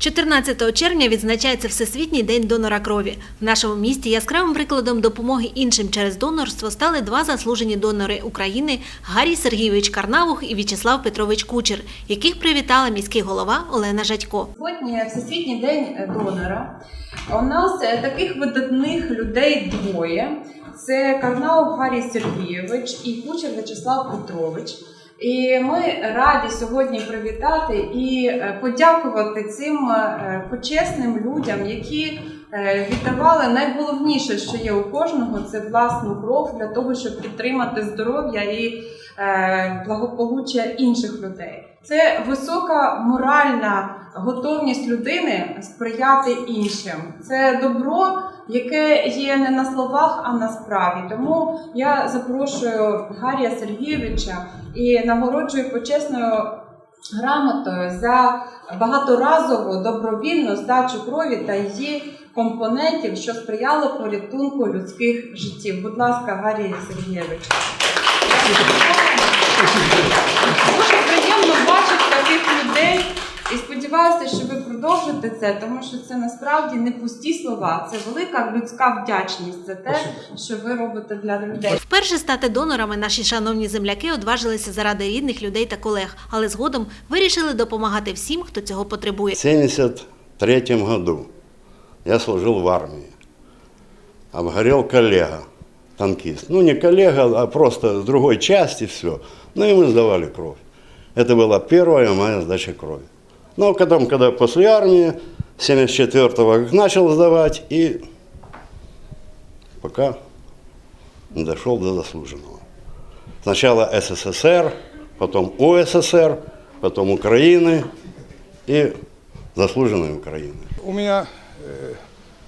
14 червня відзначається Всесвітній день донора крові. В нашому місті яскравим прикладом допомоги іншим через донорство стали два заслужені донори України Гарій Сергійович Карнавух і В'ячеслав Петрович Кучер, яких привітала міський голова Олена Жадько. Сьогодні Всесвітній день донора. У нас е, таких видатних людей двоє: це Карнау Харій Сергійович і Кучер В'ячеслав Петрович. І ми раді сьогодні привітати і е, подякувати цим е, почесним людям, які е, віддавали найголовніше, що є у кожного, це власну кров для того, щоб підтримати здоров'я і благополуччя інших людей. Це висока моральна готовність людини сприяти іншим. Це добро, яке є не на словах, а на справі. Тому я запрошую Гарія Сергійовича і нагороджую почесною грамотою за багаторазову добровільну здачу крові та її компонентів, що сприяло порятунку людських життів. Будь ласка, Гарій Сергійович. Дуже приємно бачити таких людей. І сподіваюся, що ви продовжите це, тому що це насправді не пусті слова, це велика людська вдячність за те, що ви робите для людей. Вперше стати донорами наші шановні земляки одважилися заради рідних людей та колег, але згодом вирішили допомагати всім, хто цього потребує. В 1973 году я служил в армии. Обгорел коллега, танкист. Ну, не коллега, а просто с другой части все. Ну, и мы сдавали кровь. Это была первая моя сдача крови. Но потом, когда после армии, 74-го начал сдавать, и пока не дошел до заслуженного. Сначала СССР, потом УССР, потом Украины и заслуженной Украины. У меня э,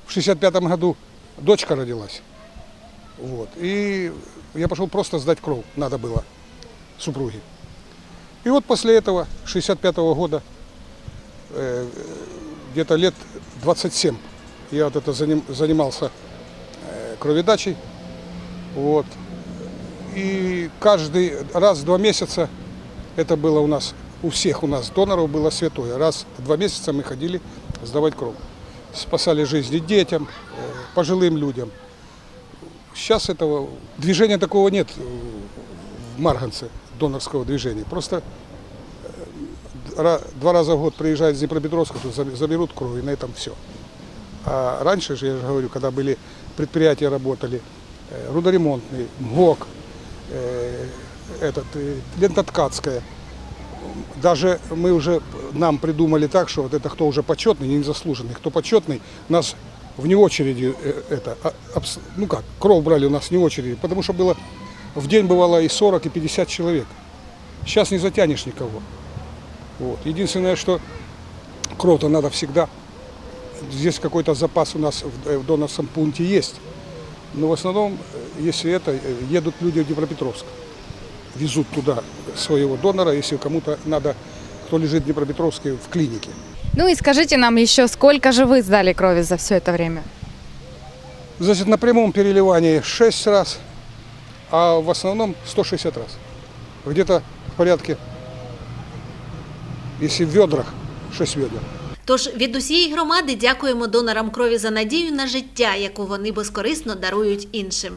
в 65 году дочка родилась. Вот. И я пошел просто сдать кровь, надо было супруге. И вот после этого, 65 года, э, где-то лет 27, я вот это заним- занимался э, кроведачей. Вот. И каждый раз в два месяца, это было у нас, у всех у нас доноров было святое. Раз в два месяца мы ходили сдавать кровь. Спасали жизни детям, э, пожилым людям. Сейчас этого движения такого нет э, в Марганце, донорского движения. Просто э, два раза в год приезжают с Днепропетровска, тут заб- заберут кровь, и на этом все. А раньше же, я же говорю, когда были предприятия работали, э, рудоремонтный, МГОК, э, этот, э, лентоткацкая, даже мы уже нам придумали так, что вот это кто уже почетный, не незаслуженный, кто почетный, нас вне очереди э, это, а, ну как, кровь брали у нас вне очереди, потому что было в день бывало и 40, и 50 человек. Сейчас не затянешь никого. Вот. Единственное, что кровь-то надо всегда. Здесь какой-то запас у нас в, э, донорском пункте есть. Но в основном, э, если это, э, едут люди в Днепропетровск. Везут туда своего донора, если кому-то надо, кто лежит в Днепропетровске в клинике. Ну и скажите нам еще, сколько же вы сдали крови за все это время? Значит, на прямом переливании 6 раз, а в основном 160 раз. Где-то в порядке, если в ведрах, 6 ведер. Тож від усієї громади дякуємо донорам крові за надію на життя, яку вони безкорисно дарують іншим.